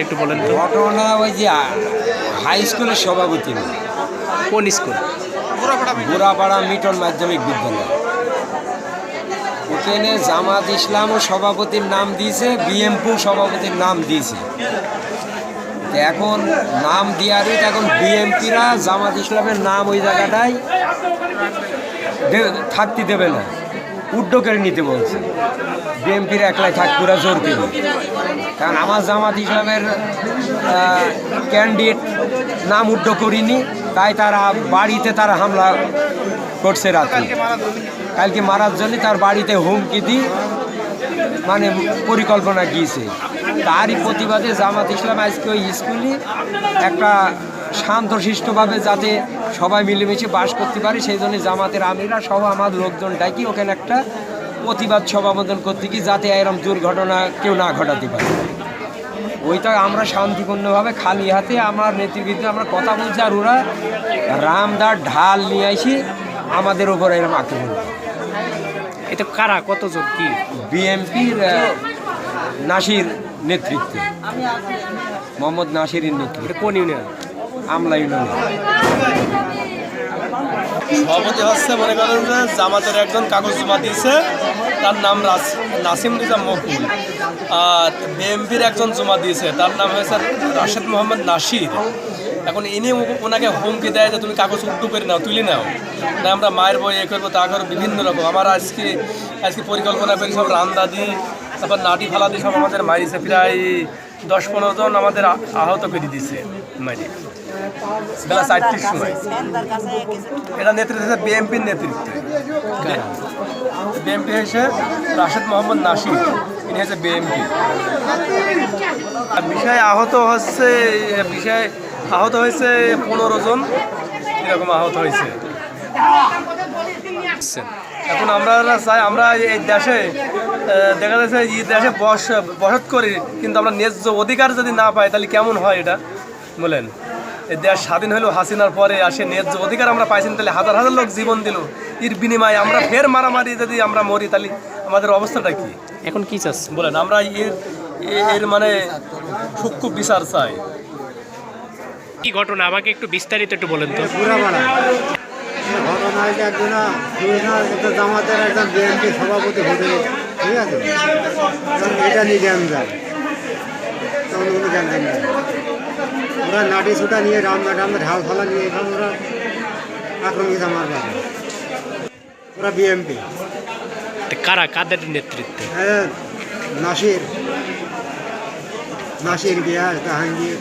একটু বলেন তো। ঘটনা ওই যে হাই স্কুলের সভাপতি কোন স্কুল? বুড়াপাড়া মিটন। মাধ্যমিক বিদ্যালয়। ওখানে জামাত ইসলাম ও সভাপতির নাম দিয়েছে বিএমপু সভাপতির নাম দিয়েছে। এখন নাম দেওয়ারই এখন বিএমপিরা জামাত ইসলামের নাম ওই জায়গাটায় থাকতে দেবে না। উড্ড করে নিতে বলছে। বিএমপির একলাই থাকতে ওরা জোর দেবে। কারণ আমার জামাত ইসলামের ক্যান্ডিডেট নাম উড্ড করিনি, তাই তারা বাড়িতে তারা হামলা করছে রাতে। কালকে মারার জন্য তার বাড়িতে হুমকি দি মানে পরিকল্পনা গিয়েছে। তারই প্রতিবাদে জামাত ইসলাম আজকে ওই স্কুলে একটা শান্তশিষ্টভাবে যাতে সবাই মিলেমিশে বাস করতে পারে সেই জন্য জামাতের আমিরা সহ আমার লোকজন ডাকি ওখানে একটা প্রতিবাদ সভা মতন করতে কি যাতে এরকম দুর্ঘটনা কেউ না ঘটাতে পারে। ওইটা আমরা শান্তিপূর্ণভাবে খালি হাতে আমার নেতৃবৃন্দ আমরা কথা বলছি আর ওরা রামদার ঢাল নিয়ে আসি আমাদের ওপর এরকম আক্রমণ এটা কারা? কতজন? কি? বিএমপির নাসির নেতৃত্বে। মোহাম্মদ নাসিরের নেতৃত্বে। কোন ইউনিয়ন? আমলা সভাপতি হচ্ছে, মনে করেন যে, জামাতের একজন কাগজ জমা দিয়েছে, তার নাম নাসিম রিজা মকুল আর বিএমপির একজন জমা দিয়েছে, তার নাম হয়েছে রাশেদ মোহাম্মদ নাসির। এখন ইনি ওনাকে হুমকি দেয় যে, তুমি কাগজ উল্টো করে নাও, তুলে নাও। না আমরা মায়ের বই এ করব, তা করব, বিভিন্ন রকম। আমার আজকে আজকে পরিকল্পনা করি সব রান্দা দিই তারপর নাটি ফালা দিয়ে সব আমাদের মারিছে, প্রায় দশ পনেরো জন আমাদের আহত করে দিছে মারি বেলা চারটির সময়। এটা নেতৃত্ব বিএনপির নেতৃত্বে। বিএনপি হয়েছে রাশেদ মোহাম্মদ নাসির, ইনি হচ্ছে বিএনপি। বিষয় আহত হচ্ছে, বিষয় আহত হয়েছে পনেরো জন, এরকম আহত হয়েছে। এখন আমরা চাই, আমরা এই দেশে দেখা যাচ্ছে এই দেশে বস বসত করি কিন্তু আমরা ন্যায্য অধিকার যদি না পাই তাহলে কেমন হয় এটা? বলেন। এই দেশ স্বাধীন হলো হাসিনার পরে আসে ন্যায্য অধিকার আমরা পাইছি না, তাহলে হাজার হাজার লোক জীবন দিল। এর বিনিময়ে আমরা ফের মারামারি যদি আমরা মরি তাহলে আমাদের অবস্থাটা কি? এখন কি চাচ্ছে বলেন আমরা এর এর মানে সূক্ষ্ম বিচার চাই। কি ঘটনা? আমাকে একটু বিস্তারিত একটু বলেন তো। ঘটনা হয়েছে একজন একটা জামাতের একজন বিএনপি সভাপতি হতে ঠিক আছে? এটা নিয়ে জ্ঞান যায় তখন উনি জ্ঞান দেন না। ওরা নাটি ছুটা নিয়ে রামনা রামনা ঢাল ফালা নিয়ে এখানে ওরা আক্রমিত আমার বাড়ি ওরা বিএমপি কারা? কাদের নেতৃত্বে? হ্যাঁ নাসির। নাসির বিহার জাহাঙ্গীর